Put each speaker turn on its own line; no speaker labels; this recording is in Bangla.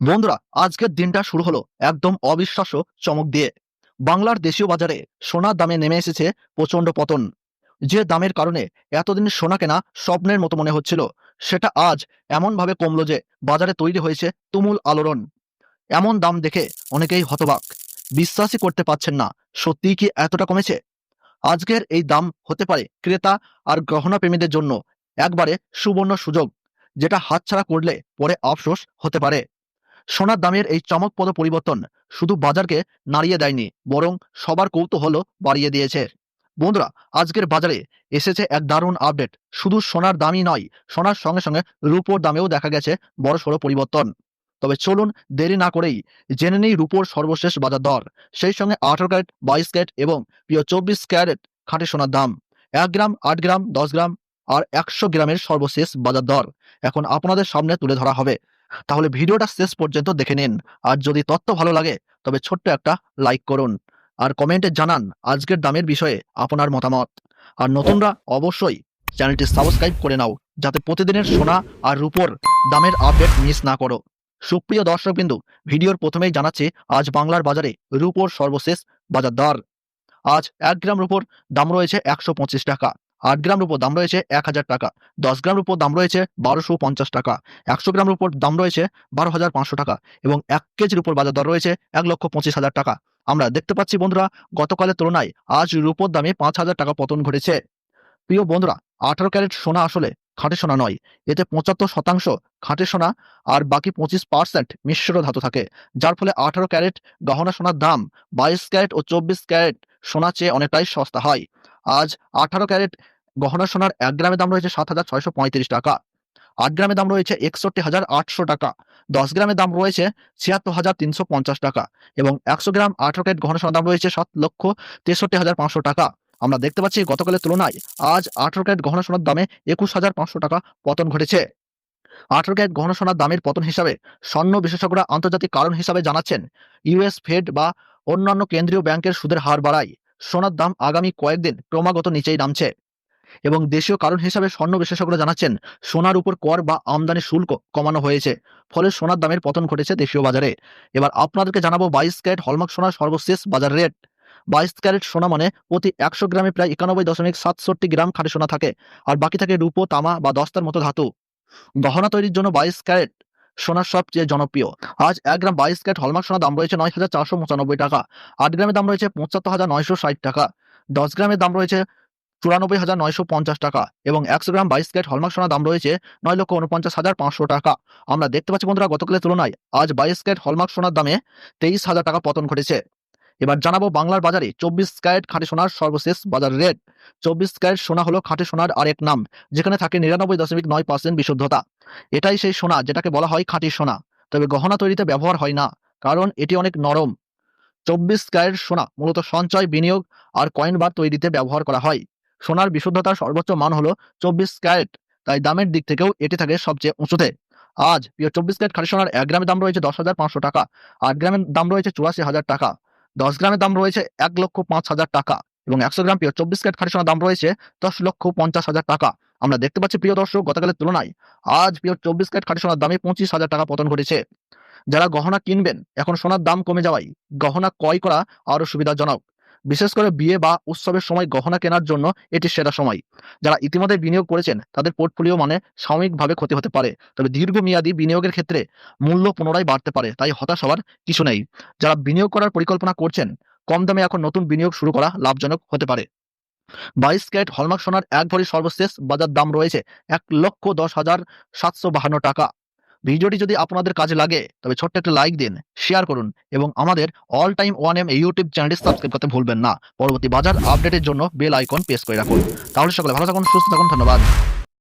বন্ধুরা, আজকের দিনটা শুরু হলো একদম অবিশ্বাস্য চমক দিয়ে। বাংলার দেশীয় বাজারে সোনার দামে নেমে এসেছে প্রচণ্ড পতন। যে দামের কারণে এতদিন সোনা কেনা স্বপ্নের মতো মনে হচ্ছিল, সেটা আজ এমনভাবে কমলো যে বাজারে তৈরি হয়েছে তুমুল আলোড়ন। এমন দাম দেখে অনেকেই হতবাক। বিশ্বাসই করতে পারছেন না, সত্যিই কি এতটা কমেছে? আজকের এই দাম হতে পারে ক্রেতা আর গহনা প্রেমীদের জন্য একবারে সুবর্ণ সুযোগ, যেটা হাতছাড়া করলে পরে আফসোস হতে পারে। সোনার দামের এই চমকপদ পরিবর্তন শুধু বাজারকে নাড়িয়ে দেয়নি, বরং সবার কৌতূহলও বাড়িয়ে দিয়েছে। বন্ধুরা, আজকের বাজারে এসেছে এক দারুণ আপডেট। শুধু সোনার দামই নয়, সোনার সঙ্গে সঙ্গে রূপোর দামেও দেখা গেছে বড় সড়ো পরিবর্তন। তবে চলুন দেরি না করেই জেনে নেই রূপোর সর্বশেষ বাজার দর। সেই সঙ্গে আঠারো ক্যারেট, বাইশ ক্যারেট এবং প্রিয় চব্বিশ ক্যারেট খাঁটি সোনার দাম। এক গ্রাম, আট গ্রাম, দশ গ্রাম আর একশো গ্রামের সর্বশেষ বাজার দর এখন আপনাদের সামনে তুলে ধরা হবে। তাহলে ভিডিওটা শেষ পর্যন্ত দেখে নিন। আর যদি তথ্য ভালো লাগে, তবে ছোট্ট একটা লাইক করুন। আর কমেন্টে জানান আজকের দামের বিষয়ে আপনার মতামত। আর নতুনরা অবশ্যই চ্যানেলটি সাবস্ক্রাইব করে নাও, যাতে প্রতিদিনের সোনা আর রূপোর দামের আপডেট মিস না করো। সুপ্রিয় দর্শকবিন্দু, ভিডিওর প্রথমেই জানাচ্ছে, আজ বাংলার বাজারে রূপোর সর্বশেষ বাজার দর। আজ এক গ্রাম রূপোর দাম রয়েছে একশো পঁচিশ টাকা। আট গ্রাম রূপোর দাম রয়েছে এক হাজার টাকা, দশ গ্রাম রূপোর দাম রয়েছে বারোশো পঞ্চাশ টাকা, একশো গ্রাম রূপোর দাম রয়েছে বারো হাজার পাঁচশো টাকা এবং এক কেজির উপর বাজার দর রয়েছে এক লক্ষ পঁচিশ হাজার টাকা। আমরা দেখতে পাচ্ছি বন্ধুরা, গতকালের তুলনায় আজ রূপোর দামে পাঁচ হাজার টাকা পতন ঘটেছে। প্রিয় বন্ধুরা, আঠারো ক্যারেট সোনা আসলে খাঁটি সোনা নয়, এতে পঁচাত্তর শতাংশ খাঁটি সোনা আর বাকি পঁচিশ পার্সেন্ট মিশ্র ধাতু থাকে, যার ফলে আঠারো ক্যারেট গহনা সোনার দাম বাইশ ক্যারেট ও চব্বিশ ক্যারেট সোনা চেয়ে অনেকটাই সস্তা হয়। আজ আঠারো ক্যারেট গহনা সোনার এক গ্রামে দাম রয়েছে সাত হাজার ছয়শো পঁয়ত্রিশ টাকা। আট গ্রামে দাম রয়েছে একষট্টি হাজার আটশো টাকা। দশ গ্রামের দাম রয়েছে ছিয়াত্তর হাজার তিনশো পঞ্চাশ টাকা এবং একশো গ্রাম আঠারো ক্যারেট গহনা সোনার দাম রয়েছে সাত লক্ষ তেষট্টি হাজার পাঁচশো টাকা। আমরা দেখতে পাচ্ছি গতকালের তুলনায় আজ আঠারো ক্যারেট গহনা সোনার দামে একুশ হাজার পাঁচশো টাকা পতন ঘটেছে। আঠারো ক্যারেট গহনা সোনার দামের পতন হিসাবে স্বর্ণ বিশেষজ্ঞরা আন্তর্জাতিক কারণ হিসাবে জানাচ্ছেন ইউএস ফেড বা অন্যান্য কেন্দ্রীয় ব্যাংকের সুদের হার বাড়ায়। সোনার দাম আগামী কয়েকদিন ক্রমাগত নিচেই নামছে। এবং দেশীয় কারণ হিসাবে স্বর্ণ বিশেষজ্ঞরা জানাচ্ছেন, সোনার উপর কর বা আমদানি শুল্ক কমানো হয়েছে, ফলে সোনার দামের পতন ঘটেছে দেশীয় বাজারে। এবার আপনাদেরকে জানাব বাইশ ক্যারেট হলমার্ক সোনার সর্বশেষ বাজার রেট। বাইশ ক্যারেট সোনা মানে প্রতি একশো গ্রামে প্রায় একানব্বই দশমিক সাতষট্টি গ্রাম খাঁটি সোনা থাকে, আর বাকি থাকে রূপো, তামা বা দস্তার মতো ধাতু। গহনা তৈরির জন্য বাইশ ক্যারেট সোনার সবচেয়ে জনপ্রিয়। আজ এক গ্রাম বাইশ ক্যারেট হলমার্ক সোনার দাম রয়েছে নয় হাজার চারশো পঁচানব্বই টাকা। আট গ্রামের দাম রয়েছে পঁচাত্তর হাজার নয়শো ষাট টাকা। দশ গ্রামের দাম রয়েছে চুরানব্বই হাজার নয়শো পঞ্চাশ টাকা এবং একশো গ্রাম বাইশ ক্যারেট হলমার্ক সোনার দাম রয়েছে নয় লক্ষ উনপঞ্চাশ হাজার পাঁচশো টাকা। আমরা দেখতে পাচ্ছি বন্ধুরা, গতকালের তুলনায় আজ বাইশ ক্যারেট হলমার্ক সোনার দামে তেইশ হাজার টাকা পতন ঘটেছে। এবার জানাব বাংলার বাজারে। চব্বিশ ক্যারেট খাঁটি সোনার সর্বশেষ বাজার রেট। চব্বিশ ক্যারেট সোনা হলো খাঁটি সোনার আরেক নাম, যেখানে থাকে নিরানব্বই দশমিক নয় পার্সেন্ট বিশুদ্ধতা। এটাই সেই সোনা যেটাকে বলা হয় খাঁটি সোনা। তবে গহনা তৈরিতে ব্যবহার হয় না, কারণ এটি অনেক নরম। চব্বিশ ক্যারেট সোনা মূলত সঞ্চয়, বিনিয়োগ আর কয়েন বার তৈরিতে ব্যবহার করা হয়। সোনার বিশুদ্ধতার সর্বোচ্চ মান হলো চব্বিশ ক্যারেট, তাই দামের দিক থেকেও এটি থাকে সবচেয়ে উঁচুতে। আজ প্রিয় চব্বিশ ক্যারেট খাঁটি সোনার এক গ্রামের দাম রয়েছে দশ হাজার পাঁচশো টাকা, আট গ্রামের দাম রয়েছে চুরাশি হাজার টাকা। দশ গ্রামের দাম রয়েছে এক লক্ষ পাঁচ হাজার টাকা এবং একশো গ্রাম প্রিয় চব্বিশ ক্যারেট খাঁটি সোনার দাম রয়েছে দশ লক্ষ পঞ্চাশ হাজার টাকা। আমরা দেখতে পাচ্ছি, প্রিয় দর্শক, গতকালের তুলনায় আজ প্রিয় চব্বিশ ক্যারেট খাঁটি সোনার দামে পঁচিশ হাজার টাকা পতন ঘটেছে। যারা গহনা কিনবেন, এখন সোনার দাম কমে যাওয়ায় গহনা ক্রয় করা আরও সুবিধাজনক। বিশেষ করে বিয়ে বা উৎসবের সময় গহনা কেনার জন্য এটি সেরা সময়। যারা ইতিমধ্যে বিনিয়োগ করেছেন, তাদের পোর্টফোলিও মানে সাময়িকভাবে ক্ষতি হতে পারে, তবে দীর্ঘমেয়াদী বিনিয়োগের ক্ষেত্রে মূল্য পুনরায় বাড়তে পারে, তাই হতাশ হওয়ার কিছু নেই। যারা বিনিয়োগ করার পরিকল্পনা করছেন, কম দামে এখন নতুন বিনিয়োগ শুরু করা লাভজনক হতে পারে। বাইশ ক্যারেট হলমার্ক সোনার এক ভরি সর্বশেষ বাজার দাম রয়েছে এক লক্ষ দশ হাজার সাতশো বাহান্ন টাকা। ভিডিওটি যদি আপনাদের কাজে লাগে, তবে ছোট্ট একটা লাইক দিন শেয়ার করুন এবং আমাদের all time one M YouTube চ্যানেলটি সাবস্ক্রাইব করতে ভুলবেন না। পরবর্তী বাজার আপডেটের জন্য বেল আইকন প্রেস করে রাখুন। তাহলে সকলে ভালো থাকুন, সুস্থ থাকুন, ধন্যবাদ।